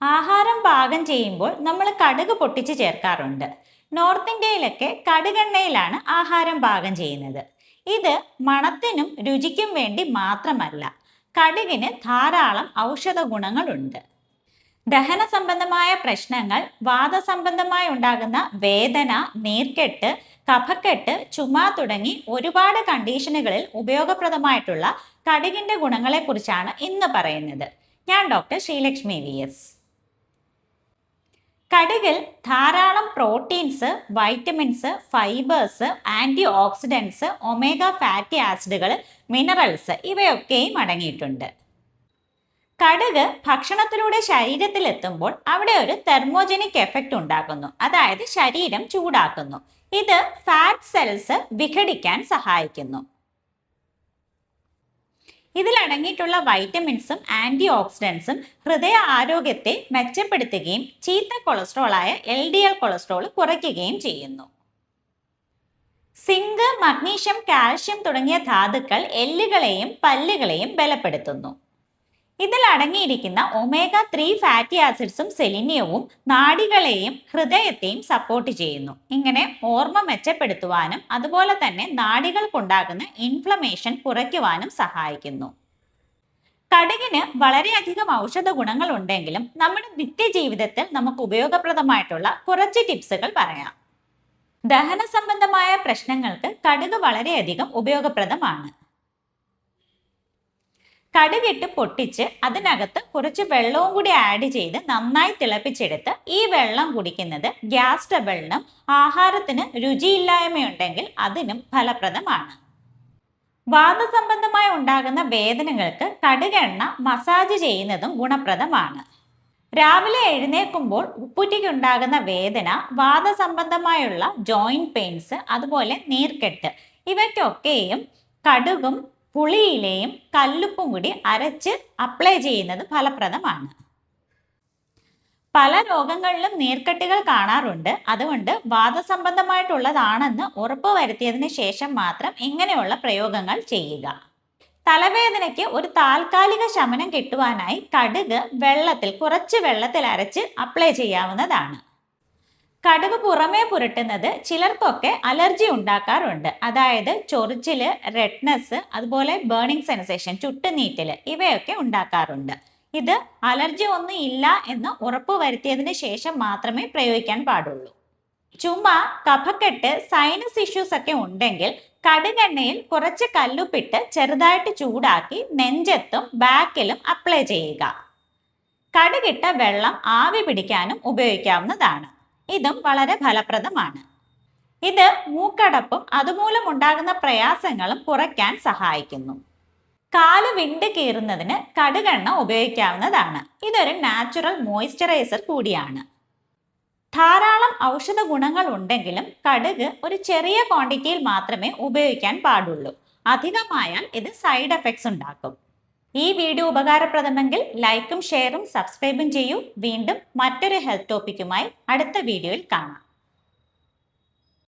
ആഹാരം പാകം ചെയ്യുമ്പോൾ നമ്മൾ കടുക് പൊട്ടിച്ച് ചേർക്കാറുണ്ട്. നോർത്ത് ഇന്ത്യയിലൊക്കെ കടുകെണ്ണയിലാണ് ആഹാരം പാകം ചെയ്യുന്നത്. ഇത് മണത്തിനും രുചിക്കും വേണ്ടി മാത്രമല്ല കടുകിന് ധാരാളം ഔഷധ ഗുണങ്ങളുണ്ട്. ദഹന സംബന്ധമായ പ്രശ്നങ്ങൾ വാദസംബന്ധമായി ഉണ്ടാകുന്ന വേദന നീർക്കെട്ട് കഫക്കെട്ട് ചുമ തുടങ്ങി ഒരുപാട് കണ്ടീഷനുകളിൽ ഉപയോഗപ്രദമായിട്ടുള്ള കടുകിന്റെ ഗുണങ്ങളെക്കുറിച്ചാണ് ഇന്ന് പറയുന്നത്. ഞാൻ ഡോക്ടർ ശ്രീലക്ഷ്മി വി എസ്. കടുകിൽ ധാരാളം proteins vitamins fibres antioxidants omega fatty ആസിഡുകൾ മിനറൽസ് ഇവയൊക്കെയും അടങ്ങിയിട്ടുണ്ട്. കടുക് ഭക്ഷണത്തിലൂടെ ശരീരത്തിലെത്തുമ്പോൾ അവിടെ ഒരു തെർമോജനിക് എഫക്റ്റ് ഉണ്ടാക്കുന്നു. അതായത് ശരീരം ചൂടാക്കുന്നു. ഇത് ഫാറ്റ് സെൽസ് വിഘടിക്കാൻ സഹായിക്കുന്നു. ഇതിൽ അടങ്ങിയിട്ടുള്ള വൈറ്റമിൻസും ആന്റി ഓക്സിഡൻസും ഹൃദയ ആരോഗ്യത്തെ മെച്ചപ്പെടുത്തുകയും ചീത്ത കൊളസ്ട്രോളായ എൽ ഡി എൽ കൊളസ്ട്രോൾ കുറയ്ക്കുകയും ചെയ്യുന്നു. സിങ്ക് മഗ്നീഷ്യം കാൽഷ്യം തുടങ്ങിയ ധാതുക്കൾ എല്ലുകളെയും പല്ലുകളെയും ബലപ്പെടുത്തുന്നു. ഇതിൽ അടങ്ങിയിരിക്കുന്ന ഒമേഗ ത്രീ ഫാറ്റി ആസിഡ്സും സെലിനിയവും നാടികളെയും ഹൃദയത്തെയും സപ്പോർട്ട് ചെയ്യുന്നു. ഇങ്ങനെ ഓർമ്മ മെച്ചപ്പെടുത്തുവാനും അതുപോലെ തന്നെ നാടികൾക്കുണ്ടാകുന്ന ഇൻഫ്ലമേഷൻ കുറയ്ക്കുവാനും സഹായിക്കുന്നു. കടുകിന് വളരെയധികം ഔഷധ ഗുണങ്ങൾ ഉണ്ടെങ്കിലും നമ്മുടെ നിത്യജീവിതത്തിൽ നമുക്ക് ഉപയോഗപ്രദമായിട്ടുള്ള കുറച്ച് ടിപ്സുകൾ പറയാം. ദഹന സംബന്ധമായ പ്രശ്നങ്ങൾക്ക് കടുക് വളരെയധികം ഉപയോഗപ്രദമാണ്. കടുകിട്ട് പൊട്ടിച്ച് അതിനകത്ത് കുറച്ച് വെള്ളവും കൂടി ആഡ് ചെയ്ത് നന്നായി തിളപ്പിച്ചെടുത്ത് ഈ വെള്ളം കുടിക്കുന്നത് ഗ്യാസ് ട്രബിളിനും ആഹാരത്തിന് രുചിയില്ലായ്മയുണ്ടെങ്കിൽ അതിനും ഫലപ്രദമാണ്. വാദസംബന്ധമായി ഉണ്ടാകുന്ന വേദനകൾക്ക് കടുകെണ്ണ മസാജ് ചെയ്യുന്നതും ഗുണപ്രദമാണ്. രാവിലെ എഴുന്നേൽക്കുമ്പോൾ ഉപ്പുറ്റിക്കുണ്ടാകുന്ന വേദന വാദസംബന്ധമായുള്ള ജോയിന്റ് പെയിൻസ് അതുപോലെ നീർക്കെട്ട് ഇവയ്ക്കൊക്കെയും കടുകും പുളിയിലയും കല്ലുപ്പും കൂടി അരച്ച് അപ്ലൈ ചെയ്യുന്നത് ഫലപ്രദമാണ്. പല രോഗങ്ങളിലും നീർക്കെട്ടുകൾ കാണാറുണ്ട്. അതുകൊണ്ട് വാദസംബന്ധമായിട്ടുള്ളതാണെന്ന് ഉറപ്പുവരുത്തിയതിന് ശേഷം മാത്രം ഇങ്ങനെയുള്ള പ്രയോഗങ്ങൾ ചെയ്യുക. തലവേദനയ്ക്ക് ഒരു താൽക്കാലിക ശമനം കിട്ടുവാനായി കടുക് വെള്ളത്തിൽ കുറച്ച് വെള്ളത്തിൽ അരച്ച് അപ്ലൈ ചെയ്യാവുന്നതാണ്. കടുക് പുറമേ പുരട്ടുന്നത് ചിലർക്കൊക്കെ അലർജി ഉണ്ടാക്കാറുണ്ട്. അതായത് ചൊറിച്ചിൽ റെഡ്നെസ് അതുപോലെ ബേണിംഗ് സെൻസേഷൻ ചുട്ടുനീറ്റൽ ഇവയൊക്കെ ഉണ്ടാക്കാറുണ്ട്. ഇത് അലർജി ഒന്നും ഇല്ല എന്ന് ഉറപ്പ് വരുത്തിയതിന് ശേഷം മാത്രമേ പ്രയോഗിക്കാൻ പാടുള്ളൂ. ചുമ കഫക്കെട്ട് സൈനസ് ഇഷ്യൂസ് ഒക്കെ ഉണ്ടെങ്കിൽ കടുകെണ്ണയിൽ കുറച്ച് കല്ലുപ്പിട്ട് ചെറുതായിട്ട് ചൂടാക്കി നെഞ്ചത്തും ബാക്കിലും അപ്ലൈ ചെയ്യുക. കടുകിട്ട വെള്ളം ആവി പിടിക്കാനും ഉപയോഗിക്കാവുന്നതാണ്. ഇതും വളരെ ഫലപ്രദമാണ്. ഇത് മൂക്കടപ്പും അതുമൂലം ഉണ്ടാകുന്ന പ്രയാസങ്ങളും കുറയ്ക്കാൻ സഹായിക്കുന്നു. കാൽ വിണ്ട് കീറുന്നതിന് കടുകെണ്ണ ഉപയോഗിക്കാവുന്നതാണ്. ഇതൊരു നാച്ചുറൽ മോയ്സ്ചറൈസർ കൂടിയാണ്. ധാരാളം ഔഷധ ഗുണങ്ങൾ ഉണ്ടെങ്കിലും കടുക് ഒരു ചെറിയ ക്വാണ്ടിറ്റിയിൽ മാത്രമേ ഉപയോഗിക്കാൻ പാടുള്ളൂ. അധികമായാൽ ഇത് സൈഡ് എഫക്ട്സ് ഉണ്ടാക്കും. ഈ വീഡിയോ ഉപകാരപ്രദമെങ്കിൽ ലൈക്കും ഷെയറും സബ്സ്ക്രൈബും ചെയ്യൂ. വീണ്ടും മറ്റൊരു ഹെൽത്ത് ടോപ്പിക്കുമായി അടുത്ത വീഡിയോയിൽ കാണാം.